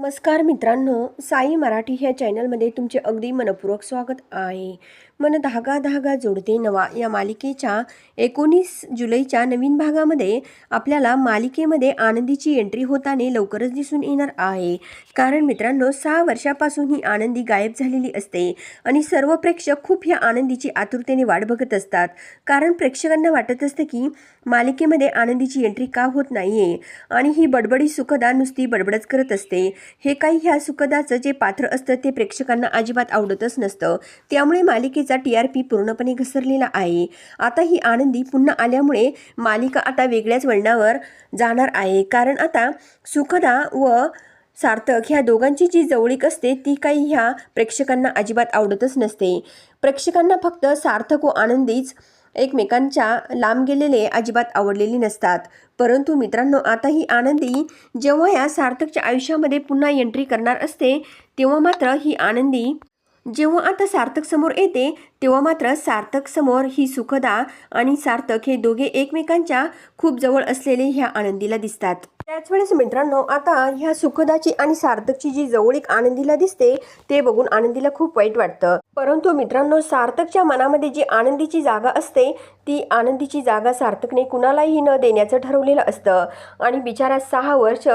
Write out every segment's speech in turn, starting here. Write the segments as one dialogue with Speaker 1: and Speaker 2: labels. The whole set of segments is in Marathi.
Speaker 1: नमस्कार मित्रांनो साई मराठी ह्या चॅनलमध्ये तुमचे अगदी मनपूर्वक स्वागत आहे. मन धागा धागा जोडते नवा या मालिकेच्या एकोणीस जुलैच्या नवीन भागामध्ये आपल्याला मालिकेमध्ये आनंदीची एंट्री होताना लवकरच दिसून येणार आहे. कारण मित्रांनो सहा वर्षापासून ही आनंदी गायब झालेली असते आणि सर्व प्रेक्षक खूप ह्या आनंदीची आतुरतेने वाट बघत असतात. कारण प्रेक्षकांना वाटत असतं की मालिकेमध्ये आनंदीची एंट्री का होत नाही आणि ही बडबडी सुखदा नुसती बडबडच करत असते. हे काही ह्या सुखदाचं जे पात्र असतं ते प्रेक्षकांना अजिबात आवडतच नसतं. त्यामुळे मालिकेचा टी आर पी पूर्णपणे घसरलेला आहे. आता ही आनंदी पुन्हा आल्यामुळे मालिका आता वेगळ्याच वळणावर जाणार आहे. कारण आता सुखदा व सार्थक ह्या दोघांची जी जवळीक असते ती काही ह्या प्रेक्षकांना अजिबात आवडतच नसते. प्रेक्षकांना फक्त सार्थक व आनंदीच एकमेकांच्या लांब गेलेले अजिबात आवडलेले नसतात. परंतु मित्रांनो आता ही आनंदी जेव्हा या सार्थकच्या आयुष्यामध्ये पुन्हा एंट्री करणार असते तेव्हा मात्र ही आनंदी जेव्हा आता सार्थक समोर येते तेव्हा मात्र सार्थक समोर ही सुखदा आणि सार्थक हे दोघे एकमेकांच्या खूप जवळ असलेले ह्या आनंदीला दिसतात. त्याच वेळेस मित्रांनो आता ह्या सुखदाची आणि सार्थकची जी जवळीक आनंदीला दिसते ते बघून आनंदीला खूप वाईट वाटतं. परंतु मित्रांनो सार्थकच्या मनामध्ये जी आनंदीची जागा असते ती आनंदीची जागा सार्थकने कुणालाही न देण्याचं ठरवलेलं असतं. आणि बिचारा सहा वर्ष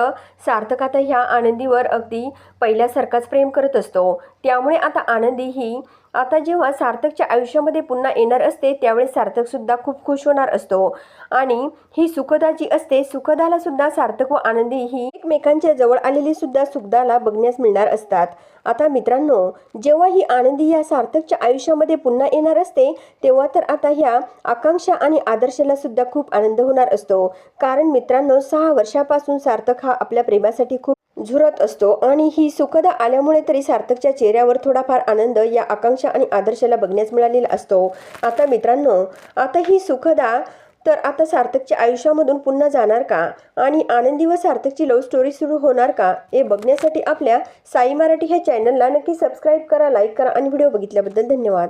Speaker 1: सार्थक आता ह्या आनंदीवर अगदी पहिल्यासारखाच प्रेम करत असतो. त्यामुळे आता आनंदी ही आता जेव्हा सार्थकच्या आयुष्यामध्ये पुन्हा येणार असते त्यावेळेस सार्थकसुद्धा खूप खुश होणार असतो. आणि ही सुखदा जी असते सुखदाला सुद्धा सार्थक व आनंदी ही एकमेकांच्या जवळ आलेली सुद्धा सुखदाला बघण्यास मिळणार असतात. आता मित्रांनो जेव्हा ही आनंदी या सार्थकच्या आयुष्यामध्ये पुन्हा येणार असते तेव्हा तर आता ह्या आकांक्षा आणि आदर्शाला सुद्धा खूप आनंद होणार असतो. कारण मित्रांनो सहा वर्षापासून सार्थक हा आपल्या प्रेमासाठी खूप झुरत असतो आणि ही सुखदा आल्यामुळे तरी सार्थकच्या चेहऱ्यावर थोडाफार आनंद या आकांक्षा आणि आदर्शाला बघण्यास मिळालेला असतो. आता मित्रांनो आता ही सुखदा तर आता सार्थकच्या आयुष्यामधून पुन्हा जाणार का? आणि आनंदी व सार्थकची लव्ह स्टोरी सुरू होणार का? हे बघण्यासाठी आपल्या साई मराठी ह्या चॅनलला नक्की सबस्क्राईब करा लाईक करा आणि व्हिडिओ बघितल्याबद्दल धन्यवाद.